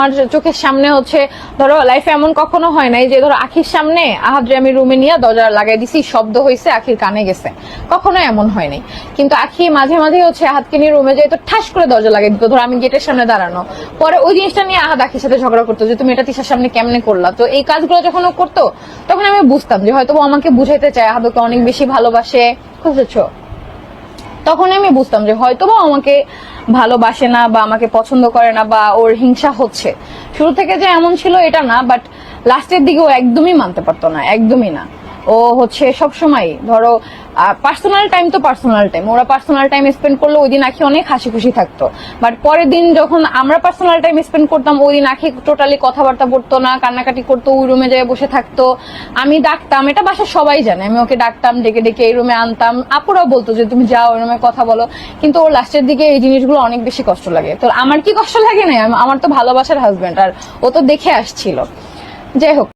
তোমার চোখের সামনে হচ্ছে, ধরো লাইফে এমন কখনো হয় নাই যে, ধরো, আখির সামনে আহাদ্রে আমি রুমে নিয়ে দরজা লাগাই দিছি, শব্দ হয়েছে আখির কানে গেছে। কখনো এমন হয় নাই। কিন্তু আখি মাঝে মাঝে হচ্ছে আহাতকে নিয়ে রুমে যাই তো ঠাস করে দরজা লাগাই দিত, ধরো, আমি গেটের সামনে দাঁড়ানো। পরে ওই জিনিসটা নিয়ে আহাদ আখির সাথে ঝগড়া করতো যে, তুমি এটা তিসার সামনে কেমনে করলা? তো এই কাজগুলো যখন ও করতো, তখন আমি বুঝতাম যে হয়তো আমাকে বুঝাইতে চায়, আহাদকে অনেক বেশি ভালোবাসে। বুঝেছ? তখন আমি বুঝতাম যে হয়তো বা আমাকে ভালোবাসে না বা আমাকে পছন্দ করে না বা ওর হিংসা হচ্ছে। শুরু থেকে যে এমন ছিল এটা না বাট লাস্টের দিকে ও একদমই মানতে পারতো না, একদমই না। ও হচ্ছে সব সময় ধরো পার্সোনাল টাইম তো পার্সোনাল টাইম ওরা পার্সোনাল টাইম স্পেন্ড করলে ওই দিন আখি অনেক হাসি খুশি থাকতো। বাট পরের দিন যখন আমরা পার্সোনাল টাইম স্পেন্ড করতাম, ওই দিন আখি টোটালি কথাবার্তা বলতো না, কান্নাকাটি করতো, ওই রুমে যেয়ে বসে থাকতো। আমি ডাকতাম, এটা বাসা সবাই জানে। আমি ওকে ডাকতাম, ডেকে ডেকে এই রুমে আনতাম। আপুরাও বলতো যে, তুমি যাও ওই রুমে কথা বলো। কিন্তু ওর লাস্টের দিকে এই জিনিসগুলো অনেক বেশি কষ্ট লাগে। তো আমার কি কষ্ট লাগে না আমার তো ভালোবাসার হাজবেন্ড আর ও তো দেখে আসছিল। যাই হোক।